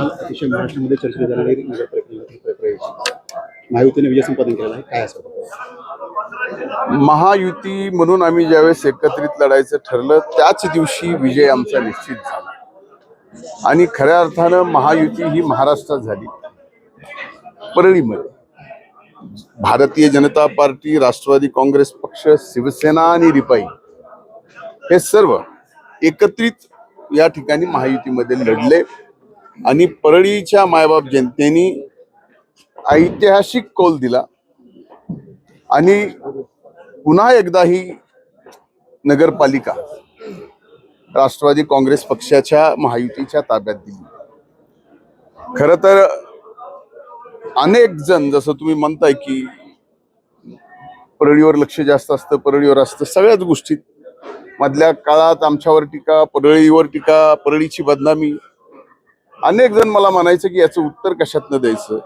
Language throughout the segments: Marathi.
अतिशय महाराष्ट्रामध्ये चर्चेत झालेली नगर महायुतीने विजय संपादन केलेला आहे. काय असं? महायुती म्हणून आम्ही ज्यावेळेस एकत्रित लढायचं ठरलं त्याच दिवशी विजय आमचा निश्चित झाला. आणि खऱ्या अर्थानं महायुती ही महाराष्ट्रात झाली. परळीमध्ये. भारतीय जनता पार्टी राष्ट्रवादी काँग्रेस पक्ष शिवसेना आणि रिपाई हे सर्व एकत्रित या ठिकाणी महायुतीमध्ये लढले. आणि परळीच्या मायबाप जनतेने ऐतिहासिक कौल दिला. आणि पुन्हा एकदा ही नगरपालिका राष्ट्रवादी काँग्रेस पक्षाच्या महायुतीच्या ताब्यात दिली. खर तर अनेक जण जसं तुम्ही म्हणताय की परळीवर लक्ष जास्त असतं परळीवर असतं सगळ्याच गोष्टीत मधल्या काळात आमच्यावर टीका परळीवर टीका परळीची बदनामी अनेक जण मला म्हणायचं की याचं उत्तर कशातनं द्यायचं?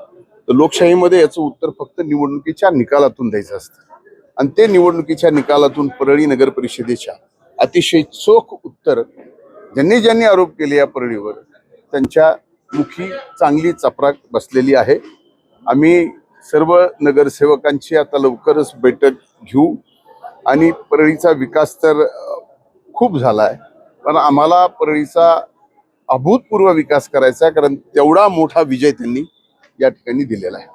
तर लोकशाहीमध्ये याचं उत्तर फक्त निवडणुकीच्या निकालातून द्यायचं असतं. आणि ते निवडणुकीच्या निकालातून परळी नगर परिषदेच्या अतिशय चोख उत्तर ज्यांनी ज्यांनी आरोप केले या परळीवर त्यांच्या मुखी चांगली चपराक बसलेली आहे. आम्ही सर्व नगरसेवकांची आता लवकरच बैठक घेऊ. आणि परळीचा विकास तर खूप झाला आहे पण आम्हाला परळीचा अभूतपूर्व विकास करायचा कारण तेवढा मोठा विजय त्यांनी या ठिकाणी दिलेला आहे.